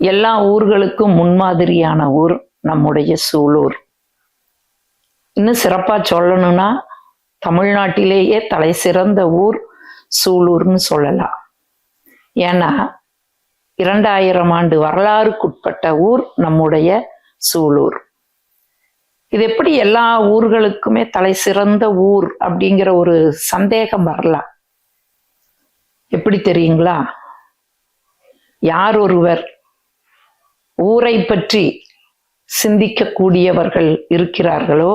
எல்லா ஊர்களுக்கும் முன்மாதிரியான ஊர் நம்முடைய சூலூர். இன்னும் சிறப்பாக சொல்லணும்னா தமிழ்நாட்டிலேயே தலை சிறந்த ஊர் சூலூர்னு சொல்லலாம். ஏன்னா இரண்டாயிரம் ஆண்டு வரலாறுக்குட்பட்ட ஊர் நம்முடைய சூலூர். இது எப்படி எல்லா ஊர்களுக்குமே தலை சிறந்த ஊர் அப்படிங்கிற ஒரு சந்தேகம் வரலாம். எப்படி தெரியுங்களா? யார் ஒருவர் ஊரை பற்றி சிந்திக்கக்கூடியவர்கள் இருக்கிறார்களோ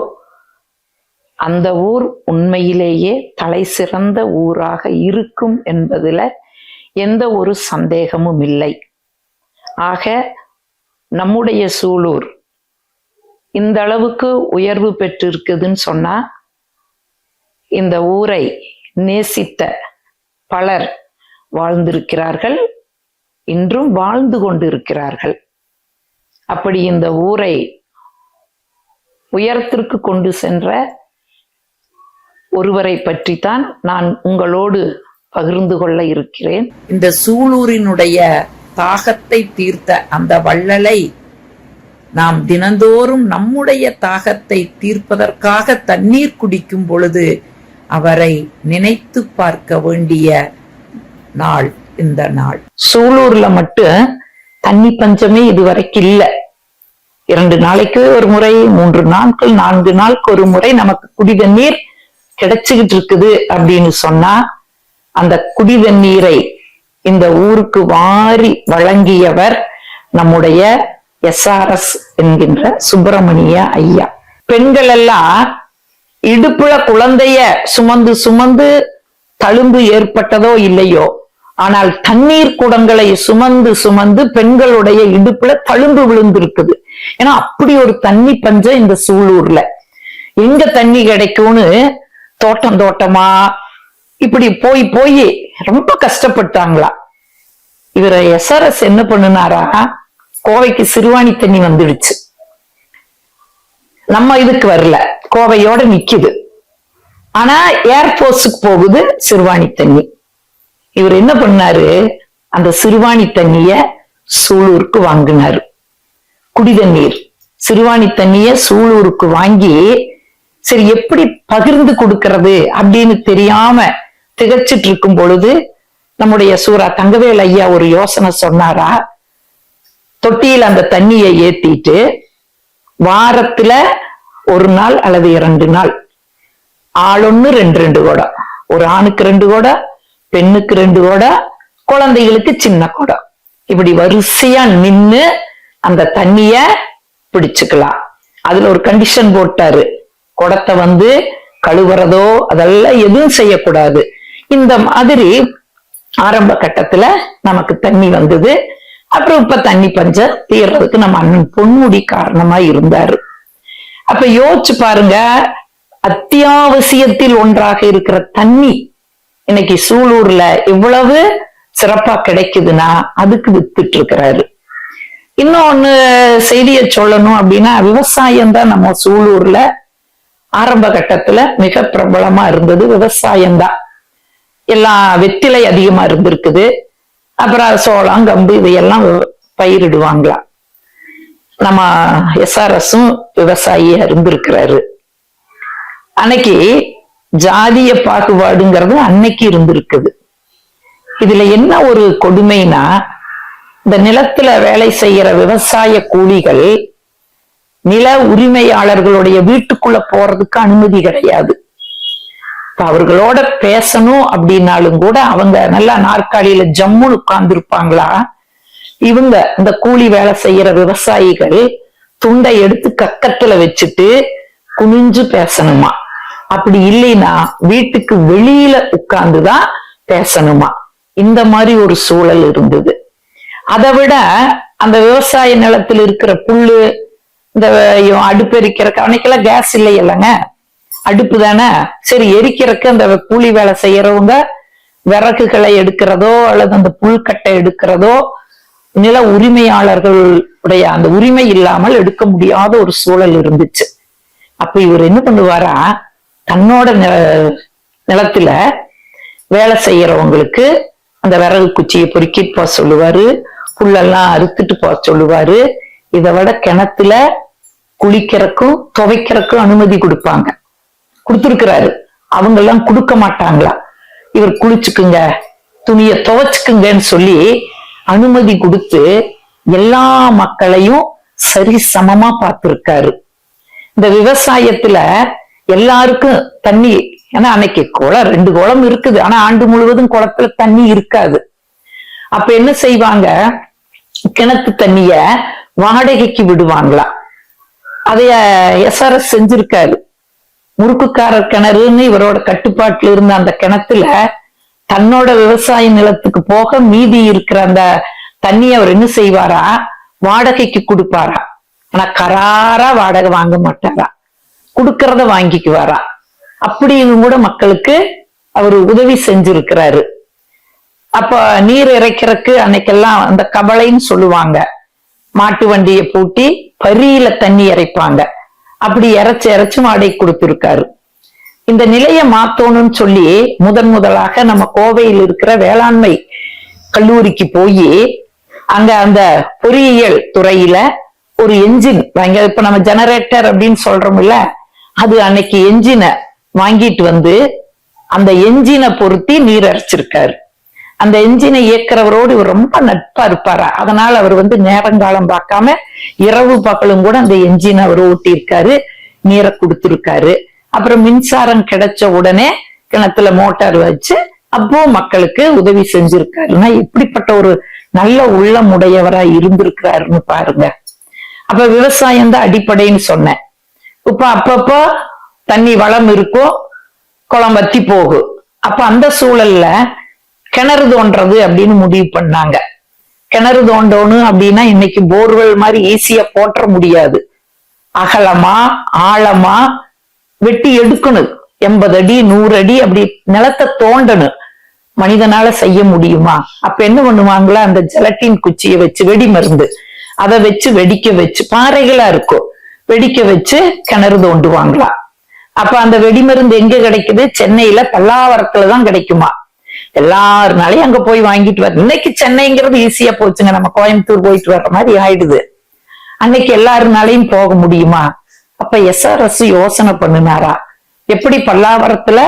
அந்த ஊர் உண்மையிலேயே தலை சிறந்த ஊராக இருக்கும் என்பதில் எந்த ஒரு சந்தேகமும் இல்லை. ஆக நம்முடைய சூலூர் இந்த அளவுக்கு உயர்வு பெற்றிருக்குதுன்னு சொன்னா இந்த ஊரை நேசித்த பலர் வாழ்ந்திருக்கிறார்கள் இன்றும் வாழ்ந்து கொண்டிருக்கிறார்கள். அப்படி இந்த ஊரை உயரத்திற்கு கொண்டு சென்ற ஒருவரை பற்றித்தான் நான் உங்களோடு பகிர்ந்து கொள்ள இருக்கிறேன். இந்த சூலூரினுடைய தாகத்தை தீர்த்த அந்த வள்ளலை நாம் தினந்தோறும் நம்முடைய தாகத்தை தீர்ப்பதற்காக தண்ணீர் குடிக்கும் பொழுது அவரை நினைத்து பார்க்க வேண்டிய நாள் இந்த நாள். சூலூர்ல மட்டும் தண்ணி பஞ்சமே இதுவரைக்கும் இல்ல. இரண்டு நாளைக்கு ஒரு முறை மூன்று நாட்கள் நான்கு நாளுக்கு ஒரு முறை நமக்கு குடி தண்ணீர் கிடைச்சுக்கிட்டு இருக்குது அப்படின்னு சொன்னா அந்த குடி தண்ணீரை இந்த ஊருக்கு வாரி வழங்கியவர் நம்முடைய எஸ்ஆர்எஸ் என்கின்ற சுப்பிரமணிய ஐயா. பெண்கள் எல்லாம் இடுப்புல குழந்தைய சுமந்து சுமந்து தழும்பு ஏற்பட்டதோ இல்லையோ ஆனால் தண்ணீர் குடங்களை சுமந்து சுமந்து பெண்களுடைய இடுப்புல தழும்பு விழுந்திருக்குது. ஏன்னா அப்படி ஒரு தண்ணி பஞ்சம் இந்த சூலூர்ல. எங்க தண்ணி கிடைக்கும்னு தோட்டம் தோட்டமா இப்படி போய் போய் ரொம்ப கஷ்டப்பட்டாங்களா. இவர எஸ்ஆர்எஸ் என்ன பண்ணுனாரா? கோவைக்கு சிறுவாணி தண்ணி வந்துடுச்சு. நம்ம இதுக்கு வரல. கோவையோட நிக்குது. ஆனா ஏர்போர்ஸுக்கு போகுது சிறுவாணி தண்ணி. இவர் என்ன பண்ணாரு? அந்த சிறுவாணி தண்ணிய சூலூருக்கு வாங்கினாரு. குடி தண்ணீர் சிறுவாணி தண்ணிய சூலூருக்கு வாங்கி சரி எப்படி பகிர்ந்து கொடுக்கறது அப்படின்னு தெரியாம திகச்சிட்டு இருக்கும் பொழுது நம்முடைய சூரா தங்கவேல் ஐயா ஒரு யோசனை சொன்னாரா? தொட்டியில் அந்த தண்ணியை ஏத்திட்டு வாரத்துல ஒரு நாள் அல்லது இரண்டு நாள். ஆளொன்னு ரெண்டு ரெண்டு குடம் ஒரு ஆணுக்கு ரெண்டு கூட பெண்ணுக்கு ரெண்டு குடம் குழந்தைகளுக்கு சின்ன குடம் இப்படி வரிசையா நின்னு அந்த தண்ணிய பிடிச்சுக்கலாம். அதுல ஒரு கண்டிஷன் போட்டாரு. குடத்தை வந்து கழுவுறதோ அதெல்லாம் எதுவும் செய்யக்கூடாது. இந்த மாதிரி ஆரம்ப கட்டத்துல நமக்கு தண்ணி வந்தது. அப்புறம் இப்ப தண்ணி பஞ்சம் தீர்றதுக்கு நம்ம அண்ணன் பொன்முடி காரணமா இருந்தாரு. அப்ப யோசிச்சு பாருங்க அத்தியாவசியத்தில் ஒன்றாக இருக்கிற தண்ணி இன்னைக்கு சூலூர்ல இவ்வளவு சிறப்பா கிடைக்குதுன்னா அதுக்கு வித்துட்டு இருக்கிறாரு இன்னொன்னு செய்தியை சொல்லணும் அப்படின்னா விவசாயம் தான் நம்ம சூலூர்ல ஆரம்ப கட்டத்துல மிக பிரபலமா இருந்தது. விவசாயம் தான். எல்லாம் வெத்திலை அதிகமா இருந்திருக்குது. அப்புறம் சோளம் கம்பு இதையெல்லாம் விவ- பயிரிடுவாங்களாம். நம்ம எஸ்ஆர்எஸும் விவசாயியா இருந்திருக்கிறாரு. அன்னைக்கு ஜாதிய பாகுபாடுங்கிறது அன்னைக்கு இருந்திருக்குது. இதுல என்ன ஒரு கொடுமைனா இந்த நிலத்துல வேலை செய்யற விவசாய கூலிகள் நில உரிமையாளர்களுடைய வீட்டுக்குள்ள போறதுக்கு அனுமதி கிடையாது. இப்ப அவர்களோட பேசணும் அப்படின்னாலும் கூட அவங்க நல்லா நாற்காலியில ஜம்முன்னு உட்கார்ந்து இருப்பாங்களா இவங்க இந்த கூலி வேலை செய்யற விவசாயிகள் துண்டை எடுத்து கக்கத்துல வச்சுட்டு குனிஞ்சு பேசணுமா? அப்படி இல்லைன்னா வீட்டுக்கு வெளியில உட்கார்ந்துதான் பேசணுமா? இந்த மாதிரி ஒரு சூழல் இருந்தது. அதை விட அந்த விவசாய நிலத்தில் இருக்கிற புல்லு இந்த அடுப்பு எரிக்கிறக்கு அன்னைக்கெல்லாம் கேஸ் இல்லை இல்லைங்க அடுப்பு தானே? சரி எரிக்கிறக்கு அந்த கூலி வேலை செய்யறவங்க விறகுகளை எடுக்கிறதோ அல்லது அந்த புல்கட்டை எடுக்கிறதோ நில உரிமையாளர்களுடைய அந்த உரிமை இல்லாமல் எடுக்க முடியாத ஒரு சூழல் இருந்துச்சு. அப்ப இவர் என்ன பண்ணுவாரா? தன்னோட நிலத்துல வேலை செய்யறவங்களுக்கு அந்த விறகு குச்சியை பொறுக்கிட்டு போக சொல்லுவாரு புல்லெல்லாம் அறுத்துட்டு போக சொல்லுவாரு. இதை விட கிணத்துல குளிக்கிறக்கும் துவைக்கிறதுக்கும் அனுமதி கொடுப்பாங்க. கொடுத்துருக்கிறாரு. அவங்க எல்லாம் கொடுக்க மாட்டாங்களா? இவர் குளிச்சுக்குங்க துணிய துவைச்சுக்குங்கன்னு சொல்லி அனுமதி கொடுத்து எல்லா மக்களையும் சரி சமமா பார்த்திருக்காரு. இந்த விவசாயத்துல எல்லாருக்கும் தண்ணி ஏன்னா அன்னைக்கு குளம் ரெண்டு குளம் இருக்குது. ஆனா ஆண்டு முழுவதும் குளத்துல தண்ணி இருக்காது. அப்ப என்ன செய்வாங்க? கிணத்து தண்ணிய வாடகைக்கு விடுவாங்களா? அதைய எஸ்ஆர்எஸ் செஞ்சிருக்காரு. முறுக்குக்காரர் கிணறுன்னு இவரோட கட்டுப்பாட்டுல இருந்த அந்த கிணத்துல தன்னோட விவசாய நிலத்துக்கு போக மீதி இருக்கிற அந்த தண்ணி அவர் என்ன செய்வாரா? வாடகைக்கு கொடுப்பாரா? ஆனா கராரா வாடகை வாங்க மாட்டாரா? கொடுக்கறத வாங்கிக்குவாரா? அப்படியும் கூட மக்களுக்கு அவர் உதவி செஞ்சிருக்கிறாரு. அப்ப நீர் இறைக்கிறதுக்கு அன்னைக்கெல்லாம் அந்த கபளைன்னு சொல்லுவாங்க. மாட்டு வண்டியை பூட்டி பரியில தண்ணி இறைப்பாங்க. அப்படி இறைச்சு இறைச்சு மாடை கொடுத்திருக்காரு. இந்த நிலையை மாத்தணும்னு சொல்லி முதன் முதலாக நம்ம கோவையில் இருக்கிற வேளாண்மை கல்லூரிக்கு போய் அங்க அந்த பொறியியல் துறையில ஒரு என்ஜின் வாங்கி இப்ப நம்ம ஜெனரேட்டர் அப்படின்னு சொல்றோம்ல அது அன்னைக்கு எஞ்சினை வாங்கிட்டு வந்து அந்த எஞ்சினை பொருத்தி நீர் அரைச்சிருக்காரு அந்த எஞ்சினை இயக்குறவரோடு இவர் ரொம்ப நட்பா இருப்பாரா? அதனால அவர் வந்து நேரங்காலம் பார்க்காம இரவு பகலும் கூட அந்த எஞ்சினை அவர் ஓட்டி இருக்காரு நீரை கொடுத்திருக்காரு. அப்புறம் மின்சாரம் கிடைச்ச உடனே கிணத்துல மோட்டார் வச்சு அப்போ மக்களுக்கு உதவி செஞ்சிருக்காருன்னா எப்படிப்பட்ட ஒரு நல்ல உள்ளம் உடையவரா இருந்திருக்கிறாருன்னு பாருங்க. அப்ப விவசாயம் தான் அடிப்படைன்னு சொன்னேன். இப்ப அப்பப்போ தண்ணி வளம் இருக்கும் குளம் வத்தி போகும் அப்ப அந்த சூழல்ல கிணறு தோன்றது அப்படின்னு முடிவு பண்ணாங்க. கிணறு தோண்டணும் அப்படின்னா இன்னைக்கு போர்வெல் மாதிரி ஈஸியா போற்ற முடியாது. அகலமா ஆழமா வெட்டி எடுக்கணும். எண்பது அடி நூறு அடி அப்படி நிலத்தை தோண்டணும். மனிதனால செய்ய முடியுமா? அப்ப என்ன பண்ணுவாங்களா? அந்த ஜெலட்டின் குச்சியை வச்சு வெடி மருந்து. அதை வச்சு வெடிக்க வச்சு பாறைகளா இருக்கும். வெடிக்க வச்சு கிணறு தோண்டுவாங்களாம் அப்ப அந்த வெடிமருந்து எங்க கிடைக்குது? சென்னையில பல்லாவரத்துல தான் கிடைக்குமா? எல்லாருனாலையும் அங்க போய் வாங்கிட்டு வர இன்னைக்கு சென்னைங்கிறது ஈஸியா போச்சுங்க. நம்ம கோயம்புத்தூர் போயிட்டு வர்ற மாதிரி ஆயிடுது. அன்னைக்கு எல்லாருனாலையும் போக முடியுமா? அப்ப எஸ்ஆர்எஸ் யோசனை பண்ணினாரா? எப்படி பல்லாவரத்துல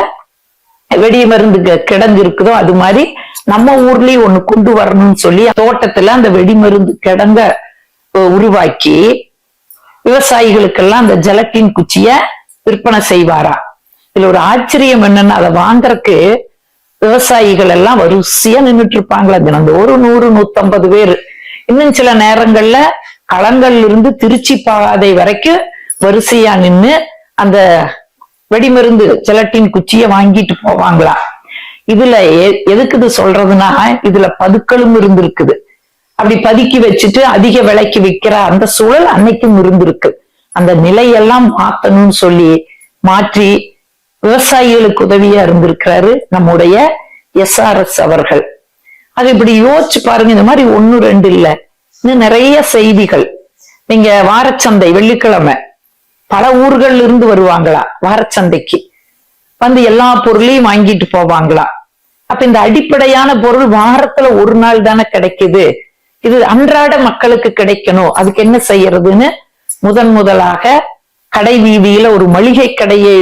வெடி மருந்து கிடங்கிருக்குதோ இருக்குதோ அது மாதிரி நம்ம ஊர்லயும் ஒண்ணு கொண்டு வரணும்னு சொல்லி தோட்டத்துல அந்த வெடிமருந்து கிடங்க உருவாக்கி விவசாயிகளுக்கெல்லாம் அந்த ஜலட்டின் குச்சிய விற்பனை செய்வாரா? இதுல ஒரு ஆச்சரியம் என்னன்னா அதை வாங்குறதுக்கு விவசாயிகள் எல்லாம் வரிசையா நின்னுட்டு இருப்பாங்களா தினந்தோறும் ஒரு நூறு நூத்தம்பது பேர். இன்னும் சில நேரங்கள்ல களங்கள்ல இருந்து திருச்சி பாதை வரைக்கும் வரிசையா நின்னு அந்த வெடிமருந்து ஜெலட்டின் குச்சிய வாங்கிட்டு போவாங்களா இதுல எ- எதுக்கு இது சொல்றதுன்னா இதுல பதுக்களும் இருந்திருக்குது. அப்படி பதுக்கி வச்சுட்டு அதிக விலைக்கு விக்கிற அந்த சூழல் அன்னைக்கும் இருந்திருக்கு. அந்த நிலையெல்லாம் மாத்தணும்னு சொல்லி மாற்றி விவசாயிகளுக்கு உதவியா இருந்திருக்கிறாரு நம்முடைய எஸ்ஆர்எஸ் அவர்கள். அது இப்படி யோசிச்சு பாருங்க இந்த மாதிரி ஒன்னு ரெண்டு இல்ல. இன்னும் நிறைய செய்திகள். நீங்க வாரச்சந்தை வெள்ளிக்கிழமை. பல ஊர்கள்ல இருந்து வருவாங்களா வாரச்சந்தைக்கு. வந்து எல்லா பொருளையும் வாங்கிட்டு போவாங்களா? அப்ப இந்த அடிப்படையான பொருள் வாரத்துல ஒரு நாள் தானே கிடைக்குது. இது அன்றாட மக்களுக்கு கிடைக்கணும். அதுக்கு என்ன செய்யறதுன்னு முதன் முதலாக கடை வீதியில ஒரு மளிகை கடையை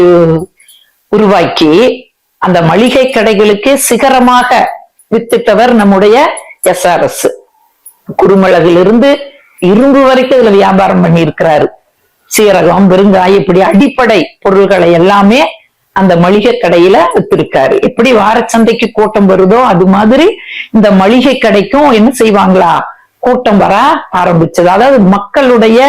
உருவாக்கி அந்த மளிகை கடைகளுக்கு சிகரமாக வித்திட்டவர் நம்முடைய எஸ்ஆர்எஸ் குருமிளகிலிருந்து இரும்பு வரைக்கும் இதுல வியாபாரம் பண்ணி இருக்கிறாரு சீரகம் பெருங்காய் இப்படி அடிப்படை பொருள்களை எல்லாமே அந்த மளிகை கடையில வித்திருக்காரு. எப்படி வாரச்சந்தைக்கு கூட்டம் வருதோ அது மாதிரி இந்த மளிகை கடைக்கும் என்ன செய்வாங்களா? கூட்டம் வர ஆரம்பிச்சது. அதாவது மக்களுடைய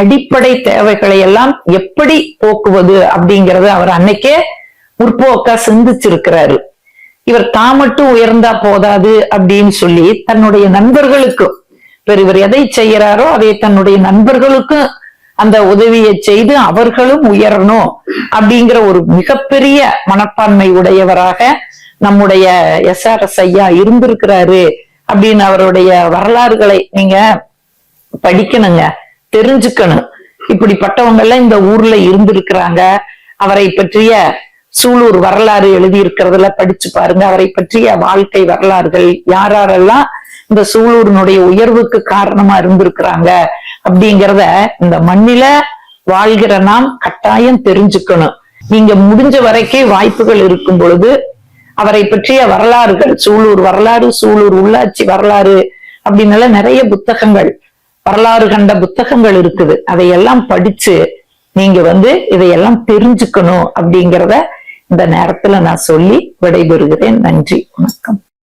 அடிப்படை தேவைகளை எல்லாம் எப்படி போக்குவது அப்படிங்கறது அவர் அன்னைக்கே முற்போக்கா சிந்திச்சிருக்கிறாரு. இவர் தான் மட்டும் உயர்ந்தா போதாது அப்படின்னு சொல்லி தன்னுடைய நண்பர்களுக்கும் இவர் இவர் எதை செய்யறாரோ அதை தன்னுடைய நண்பர்களுக்கும் அந்த உதவியை செய்து அவர்களும் உயரணும் அப்படிங்கிற ஒரு மிகப்பெரிய மனப்பான்மை உடையவராக நம்முடைய எஸ்ஆர்எஸ் ஐயா இருந்திருக்கிறாரு அப்படின்னு அவருடைய வரலாறுகளை நீங்க படிக்கணுங்க தெரிஞ்சுக்கணும். இப்படிப்பட்டவங்க எல்லாம் இந்த ஊர்ல இருந்திருக்கிறாங்க. அவரை பற்றிய சூலூர் வரலாறு எழுதியிருக்கிறதுல படிச்சு பாருங்க. அவரை பற்றிய வாழ்க்கை வரலாறுகள் யாரெல்லாம் இந்த சூலூரினுடைய உயர்வுக்கு காரணமா இருந்திருக்கிறாங்க அப்படிங்கிறத இந்த மண்ணில வாழ்கிற நாம் கட்டாயம் தெரிஞ்சுக்கணும். நீங்க முடிஞ்ச வரைக்கும் வாய்ப்புகள் இருக்கும் பொழுது அவரை பற்றிய வரலாறுகள் சூலூர் வரலாறு சூலூர் உள்ளாட்சி வரலாறு அப்படின்னு நிறைய புத்தகங்கள் வரலாறு கண்ட புத்தகங்கள் இருக்குது. அதையெல்லாம் படிச்சு நீங்க வந்து இதையெல்லாம் தெரிஞ்சுக்கணும் அப்படிங்கிறத இந்த நேரத்துல நான் சொல்லி விடைபெறுகிறேன். நன்றி வணக்கம்.